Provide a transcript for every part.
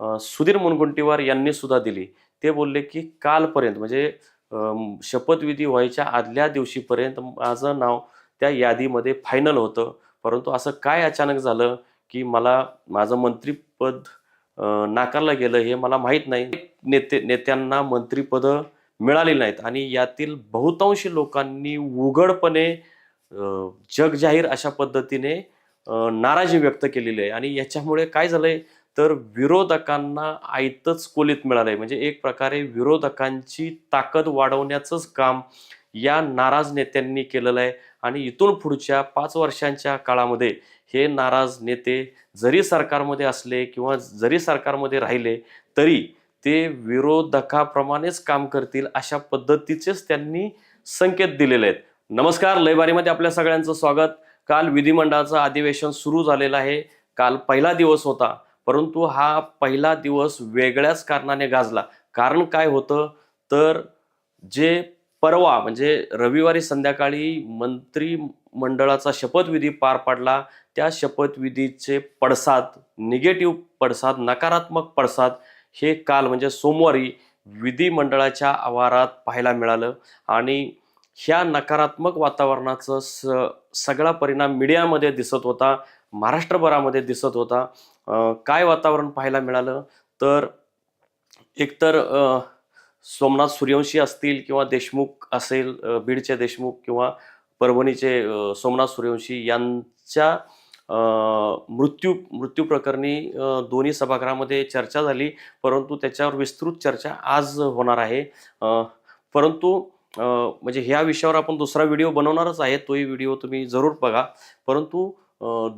सुधीर मुनगुंटीवार यांनी सुद्धा दिली. ते बोलले की कालपर्यंत म्हणजे शपथविधी व्हायच्या आदल्या दिवशीपर्यंत माझं नाव त्या यादीमध्ये फायनल होतं. परंतु असं काय अचानक झालं की मला माझं मंत्रीपद नाकारलं गेलं हे मला माहीत नाही. नेते नेत्यांना मंत्रीपदं मिळाली नाहीत आणि यातील बहुतांशी लोकांनी उघडपणे जगजाहीर अशा पद्धतीने नाराजी व्यक्त केलेली आहे. आणि याच्यामुळे काय झालंय? तर विरोधकांना आयतच कोलीत मिळालंय. म्हणजे एक प्रकारे विरोधकांची ताकद वाढवण्याचंच काम या नाराज नेत्यांनी केलेलं आहे. आणि इथून पुढच्या पाच वर्षांच्या काळामध्ये हे नाराज नेते जरी सरकारमध्ये असले किंवा जरी सरकारमध्ये राहिले तरी ते विरोधकाप्रमाणेच काम करतील अशा पद्धतीचेच त्यांनी संकेत दिलेले आहेत. नमस्कार लयबारीमध्ये आपल्या सगळ्यांचं स्वागत. काल विधिमंडळाचं अधिवेशन सुरू झालेलं आहे. काल पहिला दिवस होता. परंतु हा पहिला दिवस वेगळ्याच कारणाने गाजला. कारण काय होतं? तर जे परवा म्हणजे रविवारी संध्याकाळी मंत्री मंडळाचा शपथविधी पार पडला त्या शपथविधीचे पडसाद निगेटिव्ह पडसाद नकारात्मक पडसाद हे काल म्हणजे सोमवारी विधिमंडळाच्या आवारात पाहायला मिळालं. आणि ह्या नकारात्मक वातावरणाचं स सगळा परिणाम मीडियामध्ये दिसत होता. महाराष्ट्रभरामध्ये दिसत होता. काय वातावरण पाहायला मिळालं? तर एकतर सोमनाथ सूर्यवंशी असतील किंवा देशमुख असेल बीडचे देशमुख किंवा परभणीचे सोमनाथ सूर्यवंशी यांच्या मृत्यू मृत्यू प्रकरणी दोन्ही सभागृहामध्ये चर्चा झाली. परंतु त्याच्यावर विस्तृत चर्चा आज होणार आहे. परंतु म्हणजे ह्या विषयावर आपण दुसरा व्हिडिओ बनवणारच आहे. तोही व्हिडिओ तुम्ही जरूर बघा. परंतु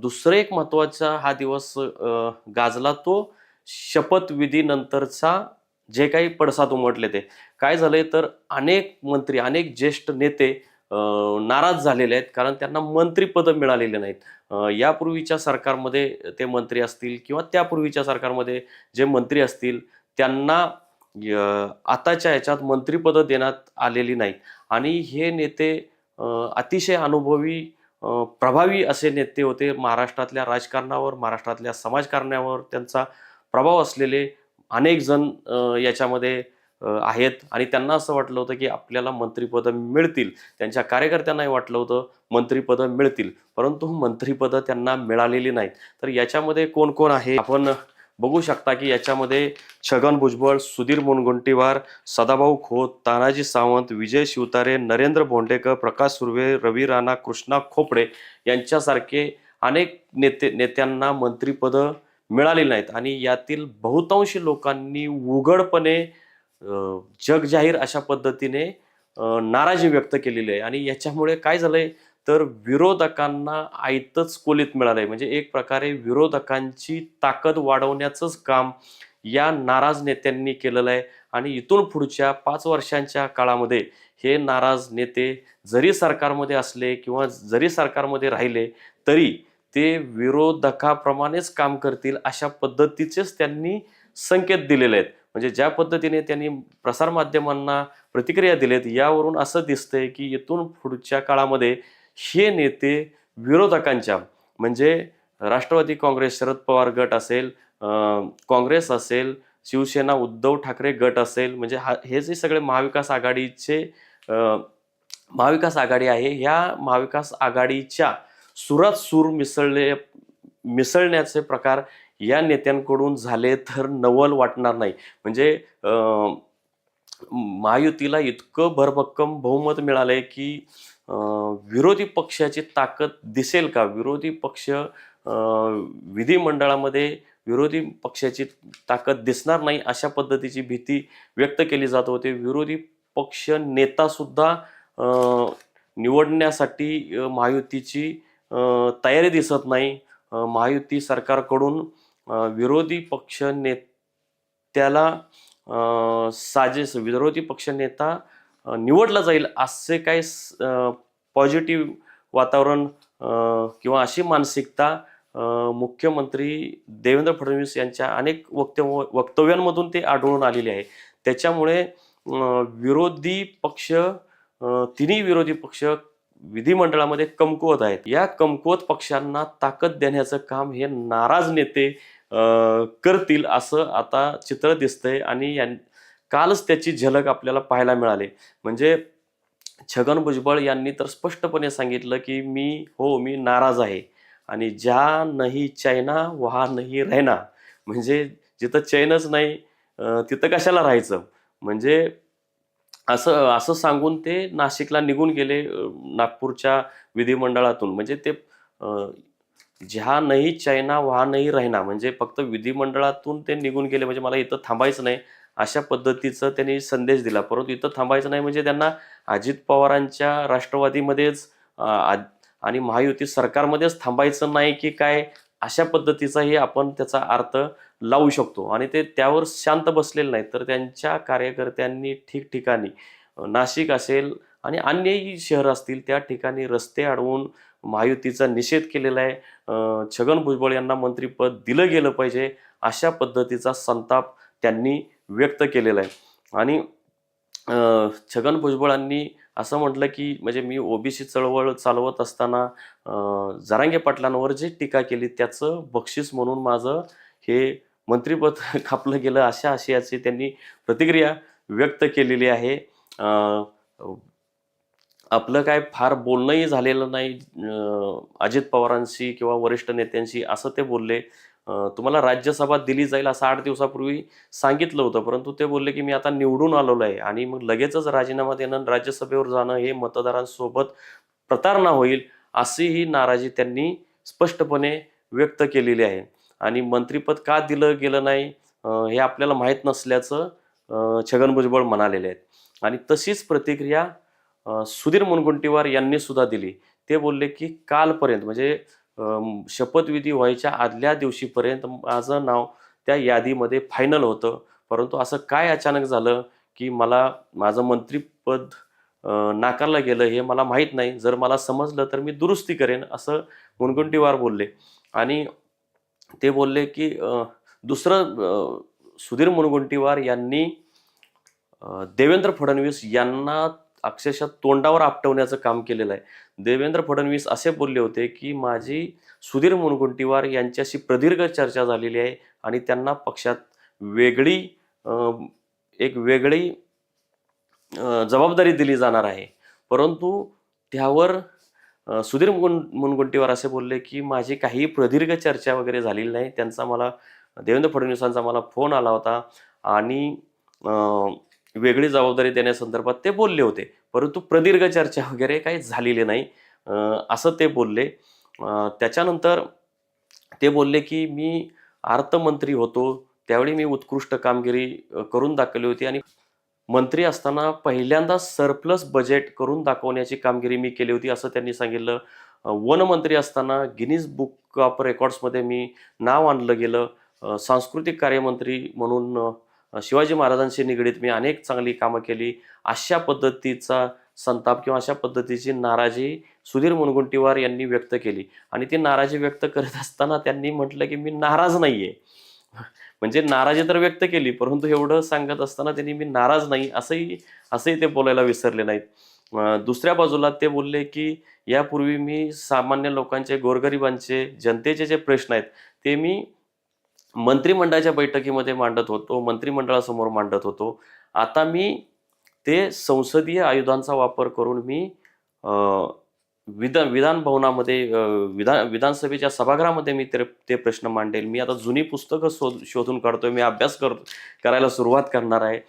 दुसरं एक महत्त्वाचा हा दिवस गाजला तो शपथविधीनंतरचा जे काही पडसाद उमटले ते. काय झालंय तर अनेक मंत्री अनेक ज्येष्ठ नेते नाराज झालेले आहेत कारण त्यांना मंत्रीपदं मिळालेले नाहीत. यापूर्वीच्या सरकारमध्ये ते मंत्री असतील किंवा त्यापूर्वीच्या सरकारमध्ये जे मंत्री असतील त्यांना आताच्या याच्यात मंत्रीपदं देण्यात आलेली नाहीत. आणि हे नेते अतिशय अनुभवी प्रभावी असे नेते होते. महाराष्ट्रातल्या राजकारणावर महाराष्ट्रातल्या समाजकारणावर त्यांचा प्रभाव असलेले अनेक जण याच्यामध्ये आहेत. आणि त्यांना असं वाटलं होतं की आपल्याला मंत्रिपदं मिळतील. त्यांच्या कार्यकर्त्यांनाही वाटलं होतं मंत्रिपदं मिळतील. परंतु मंत्रिपदं त्यांना मिळालेली नाहीत. तर याच्यामध्ये कोण कोण आहे? आपण बघू शकता की याच्यामध्ये छगन भुजबळ सुधीर मुनगुंटीवार सदाभाऊ खोत तानाजी सावंत विजय शिवतारे नरेंद्र भोंडेकर प्रकाश सुर्वे रवी राणा कृष्णा खोपडे यांच्यासारखे अनेक नेते नेत्यांना मंत्रिपदं मिळालेली नाहीत. आणि यातील बहुतांशी लोकांनी उघडपणे जगजाहीर अशा पद्धतीने नाराजी व्यक्त केलेली आहे. आणि याच्यामुळे काय झालंय? तर विरोधकांना आयतच कोलीत आहे म्हणजे एक प्रकारे विरोधकांची ताकद वाढवण्याचंच काम या नाराज नेत्यांनी केलेलं आहे. आणि इथून पुढच्या पाच वर्षांच्या काळामध्ये हे नाराज नेते जरी सरकारमध्ये असले किंवा जरी सरकारमध्ये राहिले तरी ते विरोधकाप्रमाणेच काम करतील अशा पद्धतीचेच त्यांनी संकेत दिलेले आहेत. म्हणजे ज्या पद्धतीने त्यांनी प्रसारमाध्यमांना प्रतिक्रिया दिलेत यावरून असं दिसतंय की इथून पुढच्या काळामध्ये हे नेते विरोधकांच्या म्हणजे राष्ट्रवादी काँग्रेस शरद पवार गट असेल काँग्रेस असेल शिवसेना उद्धव ठाकरे गट असेल म्हणजे हा हे जे सगळे महाविकास आघाडीचे महाविकास आघाडी आहे ह्या महाविकास आघाडीच्या सुरात सूर मिसळले मिसळण्याचे प्रकार या नेत्यांकडून झाले तर नवल वाटणार नाही. म्हणजे महायुतीला इतकं भरभक्कम बहुमत मिळालंय की विरोधी पक्षाची ताकद दिसेल का? विरोधी पक्ष विधिमंडळामध्ये विरोधी पक्षाची ताकद दिसणार नाही अशा पद्धतीची भीती व्यक्त केली जात होती. विरोधी पक्ष नेतासुद्धा निवडण्यासाठी महायुतीची तयारी दिसत नाही. महायुती सरकारकडून विरोधी पक्ष नेत्याला साजेस विरोधी पक्ष नेता निवडला जाईल असे काही पॉझिटिव्ह वातावरण किंवा अशी मानसिकता मुख्यमंत्री देवेंद्र फडणवीस यांच्या अनेक वक्तव्य वक्तव्यांमधून ते आढळून आलेले आहे. त्याच्यामुळे विरोधी पक्ष तिन्ही विरोधी पक्ष विधिमंडळामध्ये कमकुवत आहेत. या कमकुवत पक्षांना ताकद देण्याचं काम हे नाराज नेते करतील असं आता चित्र दिसतंय आणि यां कालच त्याची झलक आपल्याला पाहायला मिळाली. म्हणजे छगन भुजबळ यांनी तर स्पष्टपणे सांगितलं की मी हो मी नाराज आहे. आणि ज्या नाही चायना वहा नाही रहना म्हणजे जिथं चैनच नाही तिथं कशाला राहायचं? म्हणजे असं असं सांगून ते नाशिकला निघून गेले नागपूरच्या विधिमंडळातून. म्हणजे ते ज्या नाही चायना वहा नाही राहणार म्हणजे फक्त विधिमंडळातून ते निघून गेले. म्हणजे मला इथं थांबायचं नाही. अशा पद्धतीचं त्यांनी संदेश दिला. परंतु इथं थांबायचं नाही म्हणजे त्यांना अजित पवारांच्या राष्ट्रवादीमध्येच आणि महायुती सरकारमध्येच थांबायचं नाही की काय अशा पद्धतीचाही आपण त्याचा अर्थ लावू शकतो. आणि ते त्यावर शांत बसलेले नाहीत. तर त्यांच्या कार्यकर्त्यांनी ठिकठिकाणी नाशिक असेल आणि अन्यही शहर असतील त्या ठिकाणी रस्ते अडवून महायुतीचा निषेध केलेला आहे. छगन भुजबळ यांना मंत्रीपद दिलं गेलं पाहिजे अशा पद्धतीचा संताप त्यांनी व्यक्त केलेला आहे. आणि छगन भुजबळांनी असं म्हटलं की म्हणजे मी ओबीसी चळवळ चालवत असताना जरांगे पाटलांवर जी टीका केली त्याचं बक्षीस म्हणून माझं हे मंत्रिपद कापलं गेलं अशा आशयाची त्यांनी प्रतिक्रिया व्यक्त केलेली आहे. आपलं काय फार बोलणंही झालेलं नाही अजित पवारांशी किंवा वरिष्ठ नेत्यांशी असं ते बोलले. तुम्हाला राज्यसभा दिली जाईल असं आठ दिवसापूर्वी सांगितलं होतं परंतु ते बोलले की मी आता निवडून आलेलो आहे आणि मग लगेचच राजीनामा देणं आणि राज्यसभेवर जाणं हे मतदारांसोबत प्रतारणा होईल अशी ही नाराजी त्यांनी स्पष्टपणे व्यक्त केलेली आहे. आणि मंत्रिपद का दिलं गेलं नाही हे आपल्याला माहीत नसल्याचं छगन भुजबळ म्हणालेले आहेत. आणि तशीच प्रतिक्रिया सुधीर मुनगुंटीवार यांनी सुद्धा दिली. ते बोलले की कालपर्यंत म्हणजे शपथविधी व्हायच्या आदल्या दिवशीपर्यंत माझं नाव त्या यादीमध्ये फायनल होतं. परंतु असं काय अचानक झालं की मला माझं मंत्रीपद नाकारलं गेलं हे मला माहीत नाही. जर मला समजलं तर मी दुरुस्ती करेन असं मुनगुंटीवार बोलले. आणि ते बोलले की दुसरं सुधीर मुनगुंटीवार यांनी देवेंद्र फडणवीस यांना अक्षरशः तोंडावर आपटवण्याचं काम केलेलं आहे. देवेंद्र फडणवीस असे बोलले होते की माझी सुधीर मुनगुंटीवार यांच्याशी प्रदीर्घ चर्चा झालेली आहे आणि त्यांना पक्षात वेगळी एक वेगळी जबाबदारी दिली जाणार आहे. परंतु त्यावर सुधीर मुन मुनगुंटीवार असे बोलले की माझी काही प्रदीर्घ चर्चा वगैरे झालेली नाही. त्यांचा मला देवेंद्र फडणवीसांचा मला फोन आला होता आणि वेगळी जबाबदारी देण्यासंदर्भात ते बोलले होते. परंतु प्रदीर्घ चर्चा वगैरे काही झालेली नाही. असं ते बोलले. त्याच्यानंतर ते बोलले की मी अर्थमंत्री होतो. त्यावेळी मी उत्कृष्ट कामगिरी करून दाखवली होती आणि मंत्री असताना पहिल्यांदा सरप्लस बजेट करून दाखवण्याची कामगिरी मी केली होती असं त्यांनी सांगितलं. वनमंत्री असताना गिनीज बुक ऑफ रेकॉर्ड्समध्ये मी नाव आणलं गेलं. सांस्कृतिक कार्यमंत्री म्हणून शिवाजी महाराजांशी निगडीत मी अनेक चांगली कामं केली. अशा पद्धतीचा संताप किंवा अशा पद्धतीची नाराजी सुधीर मुनगुंटीवार यांनी व्यक्त केली. आणि ती नाराजी व्यक्त करत असताना त्यांनी म्हटलं की मी नाराज नाहीये. म्हणजे नाराजी तर व्यक्त केली परंतु एवढं सांगत असताना त्यांनी मी नाराज नाही असंही असंही ते बोलायला विसरले नाहीत. दुसऱ्या बाजूला ते बोलले की यापूर्वी मी सामान्य लोकांचे गोरगरिबांचे जनतेचे जे प्रश्न आहेत ते मी मंत्रिमंडळाच्या बैठकीमध्ये मांडत होतो मंत्रिमंडळासमोर मांडत होतो. आता मी ते संसदीय आयुधांचा वापर करून मी विधान विधान भवनामध्ये विधान विधानसभेच्या सभागृहामध्ये मी ते ते प्रश्न मांडेल. मी आता जुनी पुस्तकं शोध शोधून काढतोय. मी अभ्यास कर करायला सुरुवात करणार आहे.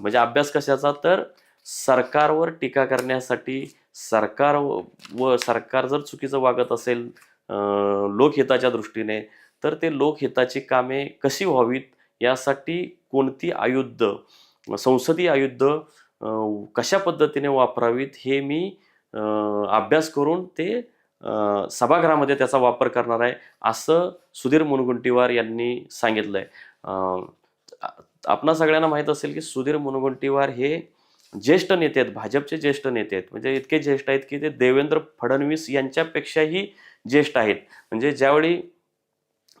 म्हणजे अभ्यास कशाचा? तर सरकारवर टीका करण्यासाठी सरकार व- सरकार जर चुकीचं वागत असेल लोकहिताच्या दृष्टीने तर ते लोकहिताची कामे कशी व्हावीत? यासाठी कोणती आयुध संसदीय आयुध कशा पद्धतीने वापरावीत हे मी अभ्यास करून ते सभागृहामध्ये त्याचा वापर करणार आहे असं सुधीर मुनगुंटीवार यांनी सांगितलं आहे आपणा सगळ्यांना माहीत असेल की सुधीर मुनगुंटीवार हे ज्येष्ठ नेते आहेत भाजपचे ज्येष्ठ नेते आहेत. म्हणजे इतके ज्येष्ठ आहेत की ते देवेंद्र फडणवीस यांच्यापेक्षाही ज्येष्ठ आहेत. म्हणजे ज्यावेळी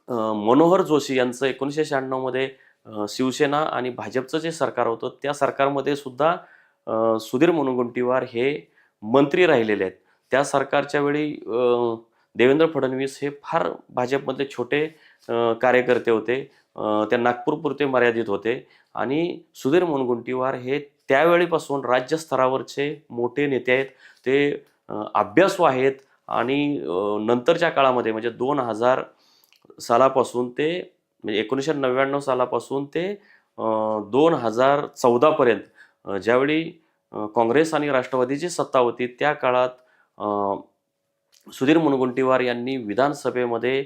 मनोहर जोशी यांचं एकोणीसशे शहाण्णवमध्ये शिवसेना आणि भाजपचं जे सरकार होतं त्या सरकारमध्ये सुद्धा सुधीर मुनगंटीवार हे मंत्री राहिलेले आहेत. त्या सरकारच्या वेळी देवेंद्र फडणवीस हे फार भाजपमधले छोटे कार्यकर्ते होते. ते नागपूरपुरते मर्यादित होते. आणि सुधीर मुनगुंटीवार हे त्यावेळीपासून राज्यस्तरावरचे मोठे नेते आहेत. ते अभ्यासू आहेत. आणि नंतरच्या काळामध्ये म्हणजे दोन हजार सालापासून ते म्हणजे एकोणीसशे नव्याण्णव सालापासून ते दोन हजार चौदापर्यंत ज्यावेळी काँग्रेस आणि राष्ट्रवादीची सत्ता होती त्या काळात सुधीर मुनगुंटीवार यांनी विधानसभेमध्ये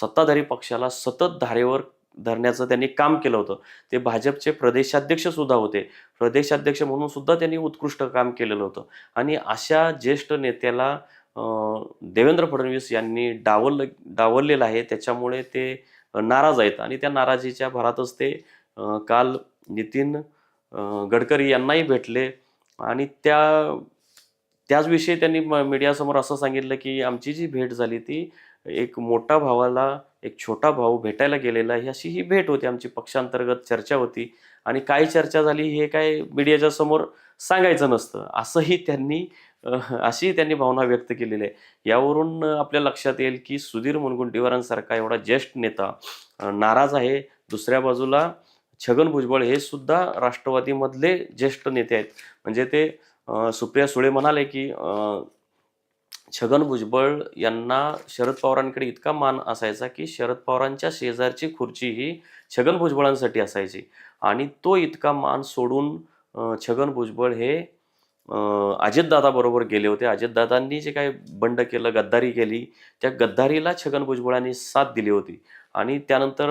सत्ताधारी पक्षाला सतत धारेवर धरण्याचं त्यांनी काम केलं होतं. ते भाजपचे प्रदेशाध्यक्ष सुद्धा होते. प्रदेशाध्यक्ष म्हणून सुद्धा त्यांनी उत्कृष्ट काम केलेलं होतं. आणि अशा ज्येष्ठ नेत्याला देवेंद्र फडणवीस यांनी डावल डावललेलं आहे. त्याच्यामुळे ते नाराज आहेत. आणि त्या नाराजीच्या भरातच ते काल नितीन गडकरी यांनाही भेटले. आणि त्या त्याचविषयी त्यांनी मीडियासमोर असं सांगितलं की आमची जी भेट झाली ती एक मोठा भावाला एक छोटा भाऊ भेटायला गेलेला आहे. अशी ही भेट होती. आमची पक्षांतर्गत चर्चा होती. आणि काय चर्चा झाली हे काय मीडियाच्या समोर सांगायचं नसतं. असंही त्यांनी अशी त्यांनी भावना व्यक्त केलेली आहे. यावरून आपल्या लक्षात येईल की सुधीर मुनगुंटीवारांसारखा एवढा ज्येष्ठ नेता नाराज आहे. दुसऱ्या बाजूला छगन भुजबळ हे सुद्धा राष्ट्रवादीमधले ज्येष्ठ नेते आहेत. म्हणजे ते सुप्रिया सुळे म्हणाले की छगन भुजबळ यांना शरद पवारांकडे इतका मान असायचा की शरद पवारांच्या शेजारची खुर्ची ही छगन भुजबळांसाठी असायची. आणि तो इतका मान सोडून छगन भुजबळ हे अजितदादाबरोबर गेले होते. अजितदादांनी जे काही बंड केलं गद्दारी केली त्या गद्दारीला छगन भुजबळांनी साथ दिली होती. आणि त्यानंतर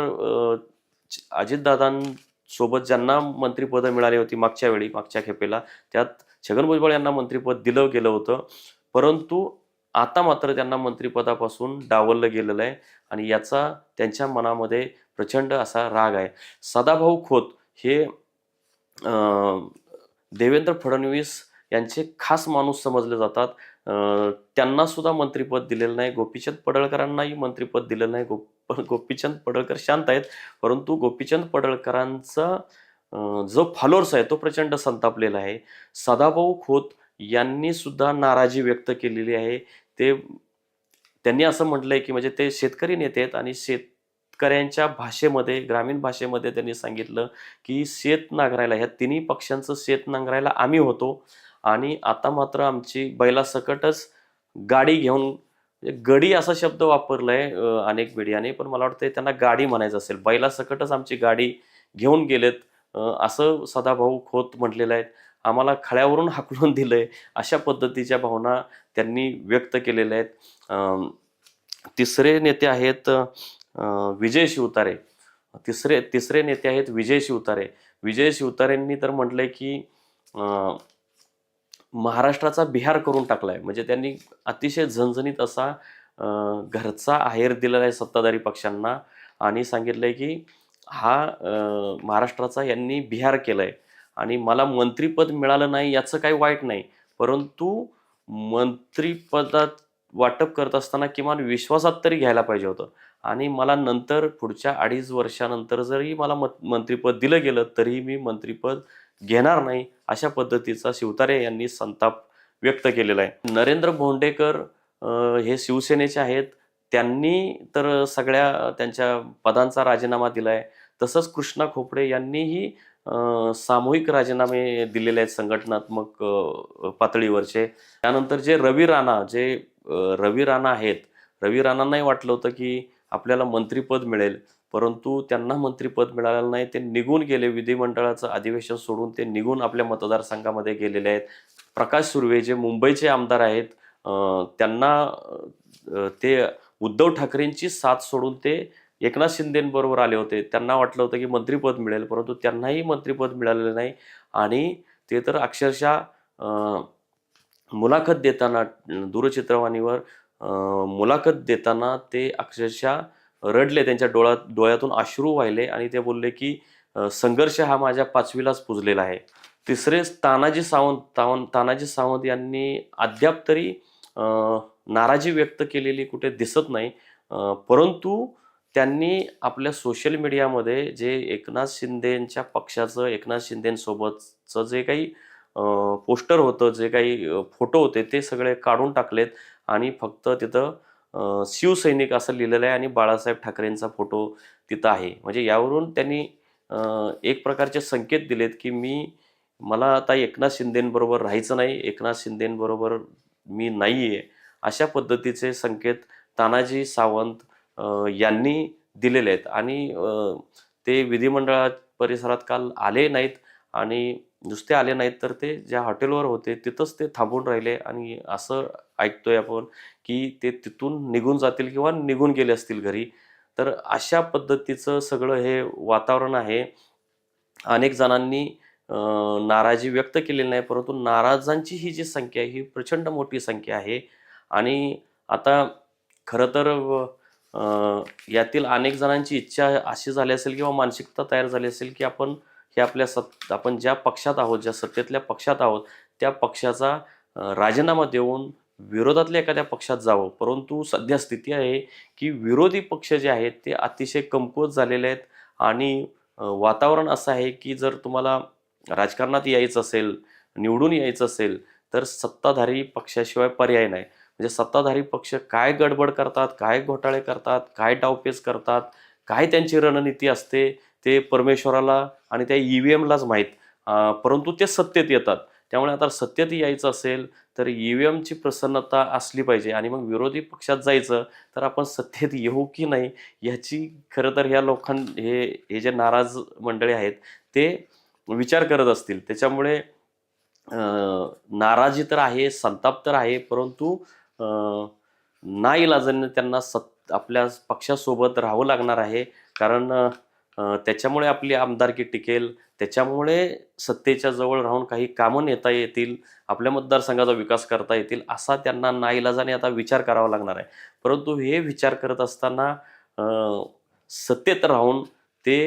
अजितदादांसोबत ज्यांना मंत्रिपदं मिळाली होती मागच्या वेळी मागच्या खेपेला त्यात छगन भुजबळ यांना मंत्रिपद दिलं गेलं होतं. परंतु आता मात्र त्यांना मंत्रिपदापासून डावललं गेलेलं आहे आणि याचा त्यांच्या मनामध्ये प्रचंड असा राग आहे. सदाभाऊ खोत हे देवेंद्र फडणवीस यांचे खास माणूस समजले जातात. त्यांना सुद्धा मंत्रिपद दिलेलं नाही. गोपीचंद पडळकरांनाही मंत्रिपद दिलेलं नाही. गोप गोपीचंद पडळकर शांत आहेत. परंतु गोपीचंद पडळकरांचा जो फॉलोअर्स आहे तो प्रचंड संतापलेला आहे. सदाभाऊ खोत यांनी सुद्धा नाराजी व्यक्त केलेली आहे. ते त्यांनी असं म्हटलंय की म्हणजे ते शेतकरी नेते आहेत आणि शेतकऱ्यांच्या भाषेमध्ये ग्रामीण भाषेमध्ये त्यांनी सांगितलं की शेत नांगरायला ह्या तिन्ही पक्षांचं शेत नांगरायला आम्ही होतो. आणि आता मात्र आमची बैलासकटच गाडी घेऊन म्हणजे गडी असा शब्द वापरलाय अनेक मीडियाने पण मला वाटतं त्यांना गाडी म्हणायचं असेल. बैलासकटच आमची गाडी घेऊन गेलेत असं सदाभाऊ खोत म्हटलेलं आहे. आम्हाला खळ्यावरून हाकलून दिलंय अशा पद्धतीच्या भावना त्यांनी व्यक्त केलेल्या आहेत. तिसरे नेते आहेत विजय शिवतारे. तिसरे तिसरे नेते आहेत विजय शिवतारे. विजय शिवतारेंनी तर म्हटलंय की महाराष्ट्राचा बिहार करून टाकलाय. म्हणजे त्यांनी अतिशय झणझणीत असा घरचा आहेर दिलेला आहे सत्ताधारी पक्षांना आणि सांगितलंय की हा महाराष्ट्राचा यांनी बिहार केलाय. आणि मला मंत्रीपद मिळालं नाही याचं काही वाईट नाही. परंतु मंत्रीपदात वाटप करत असताना किमान विश्वासात तरी घ्यायला पाहिजे होतं. आणि मला नंतर पुढच्या अडीच वर्षानंतर जरी मला मत मंत्रिपद दिलं गेलं तरीही मी मंत्रिपद घेणार नाही अशा पद्धतीचा शिवतारे यांनी संताप व्यक्त केलेला आहे. नरेंद्र भोंडेकर हे शिवसेनेचे आहेत. त्यांनी तर सगळ्या त्यांच्या पदांचा राजीनामा दिलाय. तसंच कृष्णा खोपडे यांनीही सामूहिक राजीनामे दिलेले आहेत संघटनात्मक पातळीवरचे. त्यानंतर जे रवी राणा जे रवी राणा आहेत रवी राणांनाही वाटलं होतं की आपल्याला मंत्रिपद मिळेल. परंतु त्यांना मंत्रीपद मिळालेलं नाही. ते निघून गेले. विधिमंडळाचं अधिवेशन सोडून ते निघून आपल्या मतदारसंघामध्ये गेलेले आहेत. प्रकाश सुर्वे जे मुंबईचे आमदार आहेत त्यांना ते उद्धव ठाकरेंची साथ सोडून ते एकनाथ शिंदेबरोबर आले होते. त्यांना वाटलं होतं की मंत्रिपद मिळेल परंतु त्यांनाही मंत्रिपद मिळालेलं नाही. आणि ते तर अक्षरशः मुलाखत देताना दूरचित्रवाणीवर मुलाखत देताना ते अक्षरशः रडले त्यांच्या डोळ्यात डोळ्यातून अश्रू वाहिले आणि ते बोलले की संघर्ष हा माझ्या पाचवीलाच पुजलेला आहे. तिसरे तानाजी सावंत तावंत तानाजी सावंत यांनी अद्याप तरी नाराजी व्यक्त केलेली कुठे दिसत नाही. परंतु त्यांनी आपल्या सोशल मीडियामध्ये जे एकनाथ शिंदेंच्या पक्षाचं एकनाथ शिंदेसोबतचं जे काही पोस्टर होतं जे काही फोटो होते ते सगळे काढून टाकलेत आणि फक्त तिथं शिवसैनिक असं लिहिलेलं आहे आणि बाळासाहेब ठाकरेंचा फोटो तिथं आहे. म्हणजे यावरून त्यांनी एक प्रकारचे संकेत दिलेत की मी मला आता एकनाथ शिंदेंबरोबर राहायचं नाही एकनाथ शिंदेंबरोबर मी नाही आहे अशा पद्धतीचे संकेत तानाजी सावंत यांनी दिलेले आहेत. आणि ते विधिमंडळात परिसरात काल आले नाहीत आणि नुसते आले नाहीत तर ते ज्या हॉटेलवर होते तिथंच ते थांबून राहिले आणि असं ऐकतोय आपण की ते तिथून निघून जातील किंवा निघून गेले असतील घरी. तर अशा पद्धतीचं सगळं हे वातावरण आहे. अनेक जणांनी नाराजी व्यक्त केलेली नाही परंतु नाराजांची ही जी संख्या आहे ही प्रचंड मोठी संख्या आहे. आणि आता खरं तर यातील अनेक जणांची इच्छा अशी झाली असेल किंवा मानसिकता तयार झाली असेल की आपण हे आपल्या सत आपण ज्या पक्षात आहोत ज्या सत्तेतल्या पक्षात आहोत त्या पक्षाचा राजीनामा देऊन विरोधातल्या एखाद्या पक्षात जावं. परंतु सध्या स्थिती आहे की विरोधी पक्ष जे आहेत ते अतिशय कमकुवत झालेले आहेत. आणि वातावरण असं आहे की जर तुम्हाला राजकारणात यायचं असेल निवडून यायचं असेल तर सत्ताधारी पक्षाशिवाय पर्याय नाही. म्हणजे सत्ताधारी पक्ष काय गडबड करतात काय घोटाळे करतात काय डावपेच करतात काय त्यांची रणनीती असते ते परमेश्वराला आणि त्या ई व्ही एमलाच माहीत. परंतु ते सत्तेत येतात. त्यामुळे आता सत्तेत यायचं असेल तर ई व्ही एमची प्रसन्नता असली पाहिजे. आणि मग विरोधी पक्षात जायचं तर आपण सत्तेत येऊ की नाही याची खरं तर ह्या लोकां हे हे जे नाराज मंडळी आहेत ते विचार करत असतील. त्याच्यामुळे नाराजी तर आहे संताप तर आहे परंतु ना इलाजाने त्यांना सत आपल्या पक्षासोबत राहावं लागणार आहे. कारण त्याच्यामुळे आपली आमदारकी टिकेल. त्याच्यामुळे सत्तेच्या जवळ राहून काही कामं नेता येतील आपल्या मतदारसंघाचा विकास करता येतील असा त्यांना नाईलाजाने आता विचार करावा लागणार आहे. परंतु हे विचार करत असताना सत्तेत राहून ते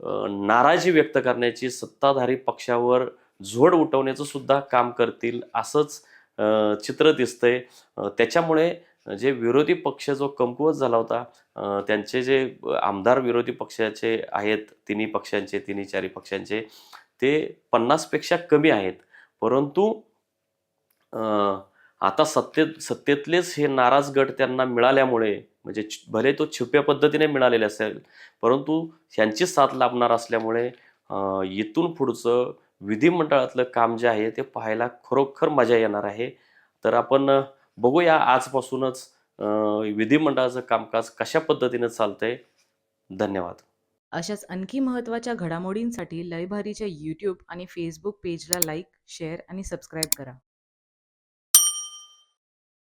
नाराजी व्यक्त करण्याची सत्ताधारी पक्षावर झोड उठवण्याचं सुद्धा काम करतील असंच चित्र दिसतंय. त्याच्यामुळे जे विरोधी पक्ष जो कमकुवत झाला होता त्यांचे जे आमदार विरोधी पक्षाचे आहेत तिन्ही पक्षांचे तिन्ही चारी पक्षांचे ते पन्नासपेक्षा कमी आहेत. परंतु आता सत्तेत सत्तेतलेच हे नाराज गट त्यांना मिळाल्यामुळे म्हणजे छ- भले तो छुप्या पद्धतीने मिळालेले असेल परंतु ह्यांची साथ लाभणार असल्यामुळे इथून पुढचं विधिमंडळातलं काम जे आहे ते पाहायला खरोखर मजा येणार आहे. तर आपण बघूया आजपासूनच विधिमंडळाचं कामकाज कशा पद्धतीने चालतंय. धन्यवाद. अशाच आणखी महत्त्वाच्या घडामोडींसाठी लयभारीच्या यूट्यूब आणि फेसबुक पेजला लाईक शेअर आणि सबस्क्राईब करा.